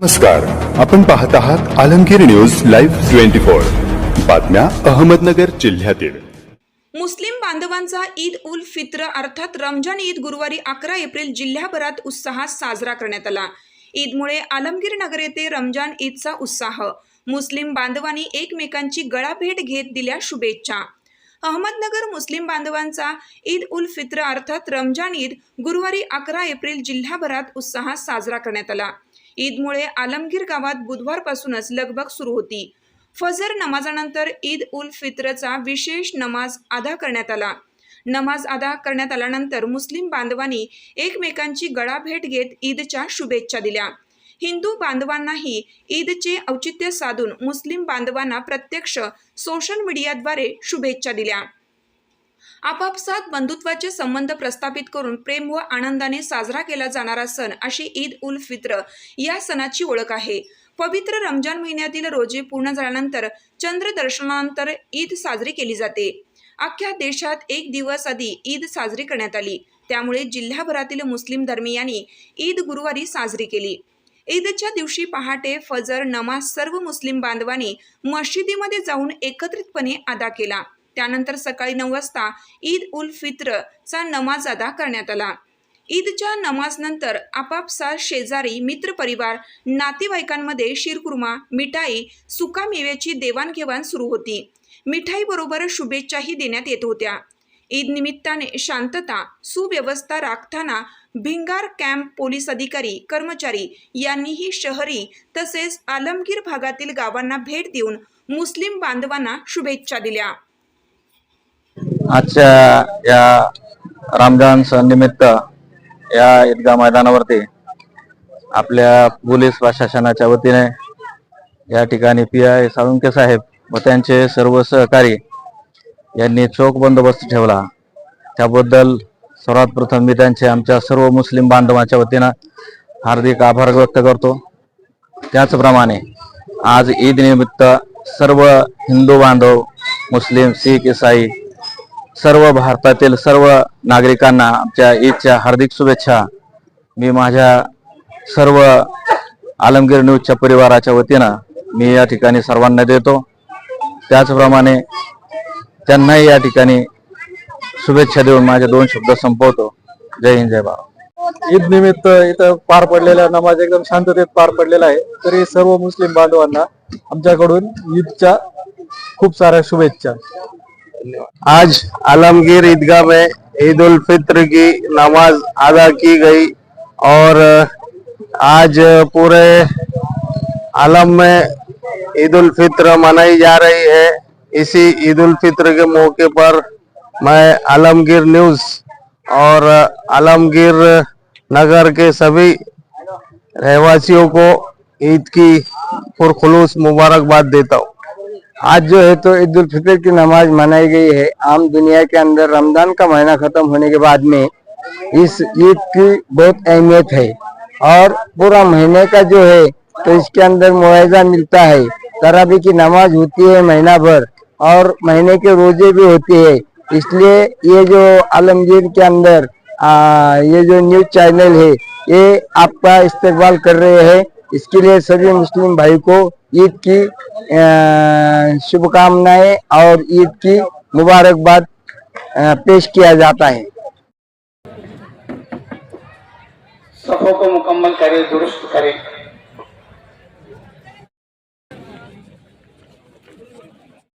नमस्कार. आपण पाहत आहात Alamgir news live twenty four. बातम्या अहमदनगर जिल्ह्यातील. मुस्लिम बांधवांचा ईद उल फित्र अर्थात रमजान ईद गुरुवारी अकरा एप्रिल जिल्ह्याभरात उत्साहात साजरा करण्यात आला. ईदमुळे आलमगीर नगर येथे रमजान ईदचा उत्साह. मुस्लिम बांधवांनी एकमेकांची गळाभेट घेत दिल्या शुभेच्छा. अहमदनगर मुस्लिम बांधवांचा ईद उल फित्र अर्थात रमजान ईद गुरुवारी अकरा एप्रिल जिल्ह्याभरात उत्साहात साजरा करण्यात आला. ईदमुळे आलमगीर गावात बुधवारपासूनच लगबग सुरू होती. फजर नमाजानंतर ईद उल फित्रचा विशेष नमाज अदा करण्यात आला. नमाज अदा करण्यात आल्यानंतर मुस्लिम बांधवांनी एकमेकांची गळाभेट घेत ईदच्या शुभेच्छा दिल्या. हिंदू बांधवांनाही ईदचे औचित्य साधून मुस्लिम बांधवांना प्रत्यक्ष सोशल मीडियाद्वारे शुभेच्छा दिल्या. आपापसात बंधुत्वाचे संबंध प्रस्थापित करून प्रेम व आनंदाने साजरा केला जाणारा सण अशी ईद उल फित्र या सणाची ओळख आहे. पवित्र रमजान महिन्यातील रोजे पूर्ण झाल्यानंतर चंद्र दर्शनानंतर ईद साजरी केली जाते. अख्ख्या देशात एक दिवस आधी ईद साजरी करण्यात आली. त्यामुळे जिल्ह्याभरातील मुस्लिम धर्मियांनी ईद गुरुवारी साजरी केली. ईदच्या दिवशी पहाटे फजर नमाज सर्व मुस्लिम बांधवांनी मशिदीमध्ये जाऊन एकत्रितपणे अदा केला. त्यानंतर सकाळी नऊ वाजता ईद उल फित्रचा नमाज अदा करण्यात आला. ईदच्या नमाजनंतर आपापसा शेजारी मित्रपरिवार नातेवाईकांमध्ये शिरकुर्मा मिठाई सुका मेव्याची देवाणघेवाण सुरू होती. मिठाईबरोबर शुभेच्छाही देण्यात येत होत्या. ईद निमित्ताने शांतता सुव्यवस्था राखताना भिंगार कॅम्प पोलीस अधिकारी कर्मचारी यांनीही शहरी तसेच आलमगीर भागातील गावांना भेट देऊन मुस्लिम बांधवांना शुभेच्छा दिल्या. आजच्या या रमजान सण निमित्त या ईदगा मैदानावरती आपल्या पोलीस प्रशासनाच्या वतीने या ठिकाणी पी आय साळुंके साहेब व त्यांचे सर्व सहकारी यांनी चोख बंदोबस्त ठेवला. त्याबद्दल सर्वात प्रथम मी त्यांचे आमच्या सर्व मुस्लिम बांधवांच्या वतीनं हार्दिक आभार व्यक्त करतो. त्याचप्रमाणे आज ईद निमित्त सर्व हिंदू बांधव मुस्लिम शीख इसाई सर्व भारतातील सर्व नागरिकांना आमच्या ईदच्या हार्दिक शुभेच्छा. मी माझ्या सर्व आलमगीर न्यूजच्या परिवाराच्या वतीनं मी या ठिकाणी सर्वांना देतो. त्याचप्रमाणे त्यांनाही या ठिकाणी शुभेच्छा देऊन माझे दोन शब्द संपवतो. जय हिंद जय भारत. ईद निमित्त इथं पार पडलेला नमाज एकदम शांततेत पार पडलेला आहे. तरी सर्व मुस्लिम बांधवांना आमच्याकडून ईदच्या खूप साऱ्या शुभेच्छा. आज आलमगीर ईदगाह में ईद उल फित्र की नमाज़ अदा की गई और आज पूरे आलम में ईद उल फित्र मनाई जा रही है। इसी ईद उल फित्र के मौके पर मैं आलमगीर न्यूज़ और आलमगीर नगर के सभी रहवासियों को ईद की पुरखलूस मुबारकबाद देता हूँ। आज जो है तो ईद उल फितर की नमाज़ मनाई गई है। आम दुनिया के अंदर रमज़ान का महीना खत्म होने के बाद में इस ईद की बहुत अहमियत है और पूरा महीने का जो है तो इसके अंदर मुआवजा मिलता है। तराबी की नमाज़ होती है महीना भर और महीने के रोज़े भी होते हैं। इसलिए ये जो आलमगीर के अंदर आ, ये जो न्यूज़ चैनल है ये आपका इस्तेमाल कर रहे हैं। इसके लिए सभी मुस्लिम भाई को ईद की शुभकामनाएँ और ईद की मुबारकबाद पेश किया जाता है। सफ़ों को मुकम्मल करे, दुरुस्त करे।